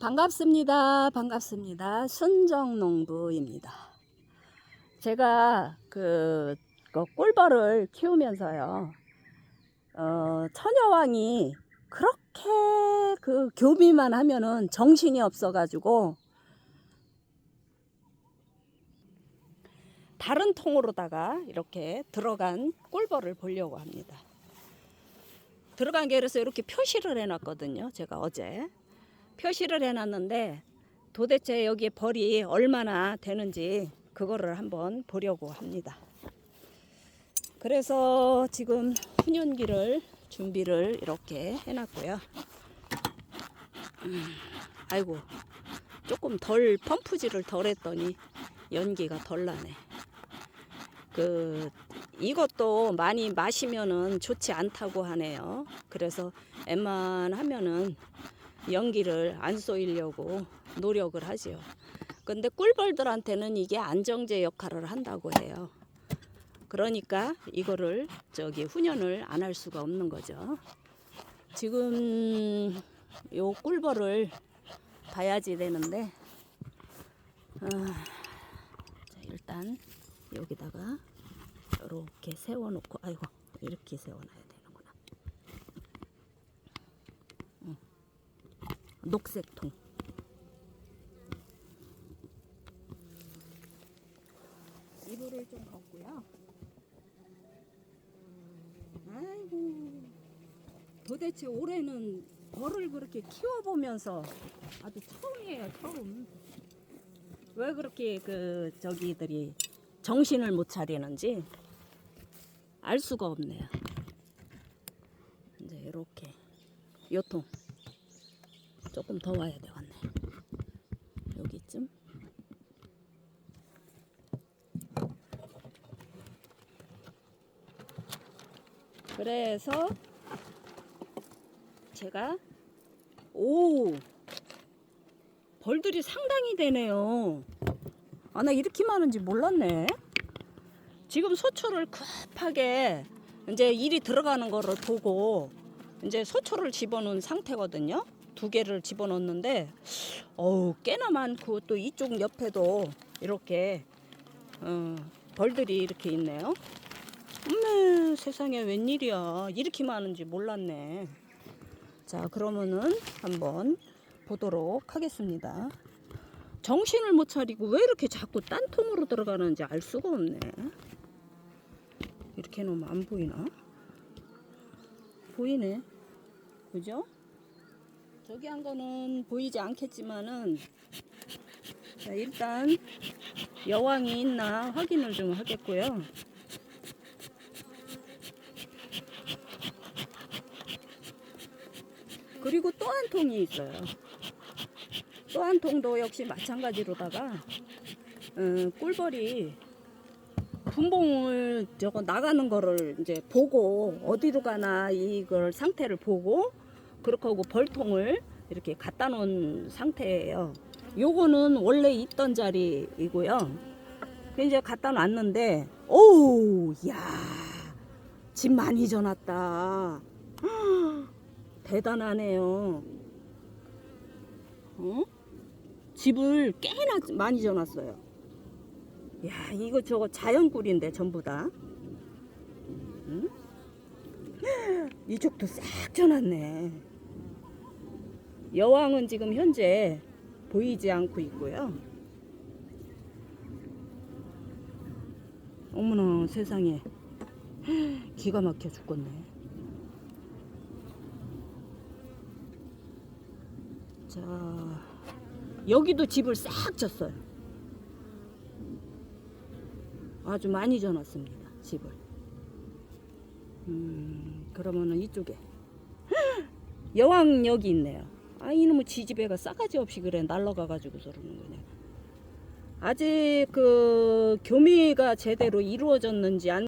반갑습니다. 반갑습니다. 순정농부입니다. 제가 그, 그 꿀벌을 키우면서요, 어, 처녀왕이 그렇게 그 교미만 하면은 정신이 없어가지고, 다른 통으로다가 이렇게 들어간 꿀벌을 보려고 합니다. 들어간 게 그래서 이렇게 표시를 해놨거든요. 제가 어제. 표시를 해놨는데 도대체 여기에 벌이 얼마나 되는지 그거를 한번 보려고 합니다. 그래서 지금 훈연기를 준비를 이렇게 해놨고요. 음, 아이고 조금 덜 펌프질을 덜 했더니 연기가 덜 나네. 그 이것도 많이 마시면은 좋지 않다고 하네요. 그래서 웬만하면은 연기를 안 쏘이려고 노력을 하지요. 근데 꿀벌들한테는 이게 안정제 역할을 한다고 해요. 그러니까 이거를 저기 훈연을 안 할 수가 없는 거죠. 지금 요 꿀벌을 봐야지 되는데 아, 자, 일단 여기다가 이렇게 세워놓고 아이고 이렇게 세워놔야 되는구나. 응. 녹색 통. 이불을 좀 걷고요. 아이고 도대체 올해는 벌을 그렇게 키워보면서 아주 처음이에요 처음. 왜 그렇게 그 저기들이 정신을 못 차리는지 알 수가 없네요. 이제 이렇게 요통 조금 더 와야 되겠네. 여기쯤. 그래서 제가 오 벌들이 상당히 되네요. 아 나 이렇게 많은지 몰랐네. 지금 소초를 급하게 이제 일이 들어가는 거를 보고 이제 소초를 집어넣은 상태거든요. 두 개를 집어넣는데 어우 꽤나 많고 또 이쪽 옆에도 이렇게 어, 벌들이 이렇게 있네요. 어메 세상에 웬일이야 이렇게 많은지 몰랐네. 자 그러면은 한번 보도록 하겠습니다. 정신을 못 차리고 왜 이렇게 자꾸 딴 통으로 들어가는지 알 수가 없네. 이렇게 놓으면 안 보이나? 보이네. 그죠? 저기 한 거는 보이지 않겠지만은 자, 일단 여왕이 있나 확인을 좀 하겠고요. 그리고 또 한 통이 있어요. 또 한 통도 역시 마찬가지로다가 어, 꿀벌이 분봉을 저거 나가는 거를 이제 보고 어디로 가나 이걸 상태를 보고 그렇게 하고 벌통을 이렇게 갖다 놓은 상태예요. 요거는 원래 있던 자리이고요. 그 이제 갖다 놨는데 오우 야. 집 많이 져놨다. 대단하네요. 어? 집을 꽤나 많이 져놨어요. 야, 이거 저거 자연꿀인데 전부 다. 응? 이쪽도 싹 져놨네. 여왕은 지금 현재 보이지 않고 있고요. 어머나 세상에 기가 막혀 죽겠네. 자, 여기도 집을 싹 졌어요. 아주 많이 져놨습니다. 집을. 음, 그러면은 이쪽에 여왕 여기 있네요. 아 이놈의 지지배가 싸가지 없이 그래 날라가 가지고 저러는 거냐. 아직 그 교미가 제대로 이루어졌는지 안